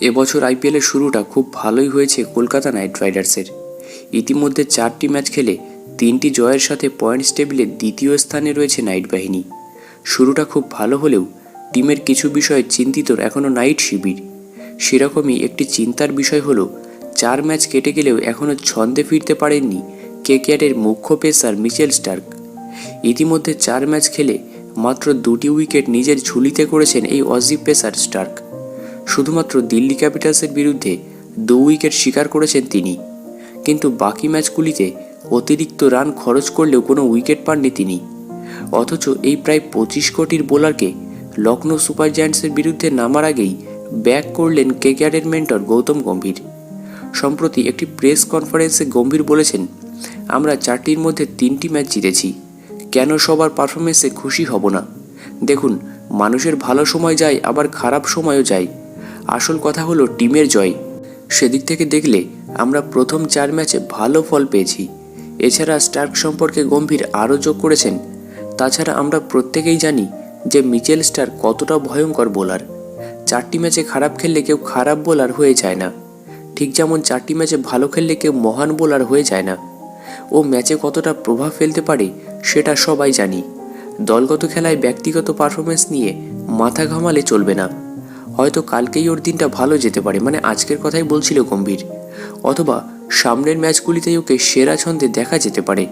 এবছর আইপিএলের শুরুটা খুব ভালোই হয়েছে কলকাতা নাইট রাইডার্সের। ইতিমধ্যে চারটি ম্যাচ খেলে তিনটি জয়ের সাথে পয়েন্টস টেবিলে দ্বিতীয় স্থানে রয়েছে নাইট বাহিনী। শুরুটা খুব ভালো হলেও টিমের কিছু বিষয়ে চিন্তিত এখনও নাইট শিবির। সেরকমই একটি চিন্তার বিষয় হলো, চার ম্যাচ কেটে গেলেও এখনও ছন্দে ফিরতে পারেননি কেকেআরের মুখ্য পেসার মিচেল স্টার্ক। ইতিমধ্যে চার ম্যাচ খেলে মাত্র দুটি উইকেট নিজের ঝুলিতে করেছেন এই অজি পেসার স্টার্ক। শুধুমাত্র দিল্লি ক্যাপিটালসের বিরুদ্ধে দু উইকেট শিকার করেছেন তিনি। কিন্তু বাকি ম্যাচগুলিতে অতিরিক্ত রান খরচ করলেও কোনো উইকেট পাননি তিনি। অথচ এই প্রায় পঁচিশ কোটির বোলারকে লখনৌ সুপার জায়ান্টসের বিরুদ্ধে নামার আগেই ব্যাক করলেন কেকেআরের মেন্টর গৌতম গম্ভীর। সম্প্রতি একটি প্রেস কনফারেন্সে গম্ভীর বলেছেন, আমরা চারটির মধ্যে তিনটি ম্যাচ জিতেছি। কেন সবার পারফরমেন্সে খুশি হব না? দেখুন, মানুষের ভালো সময় যায়, আবার খারাপ সময়ও যায়। আসল কথা হলো টিমের জয়। সেদিক থেকে দেখলে আমরা প্রথম চার ম্যাচে ভালো ফল পেয়েছি। এছাড়া স্টার্ক সম্পর্কে গম্ভীর আরও যোগ করেছেন। তাছাড়া আমরা প্রত্যেকেই জানি যে মিচেল স্টার কতটা ভয়ঙ্কর বোলার। চারটি ম্যাচে খারাপ খেললে কেউ খারাপ বোলার হয়ে যায় না। ঠিক যেমন চারটি ম্যাচে ভালো খেললে কেউ মহান বোলার হয়ে যায় না। ও ম্যাচে কতটা প্রভাব ফেলতে পারে সেটা সবাই জানি। দলগত খেলায় ব্যক্তিগত পারফরমেন্স নিয়ে মাথা ঘামালে চলবে না। হয়তো কালকেই ওর দিনটা ভালো যেতে পারে মানে আজকের কথাই বলছিল গম্ভীর। অথবা সামনের ম্যাচগুলিতেই ওকে সেরা ছন্দে দেখা যেতে পারে।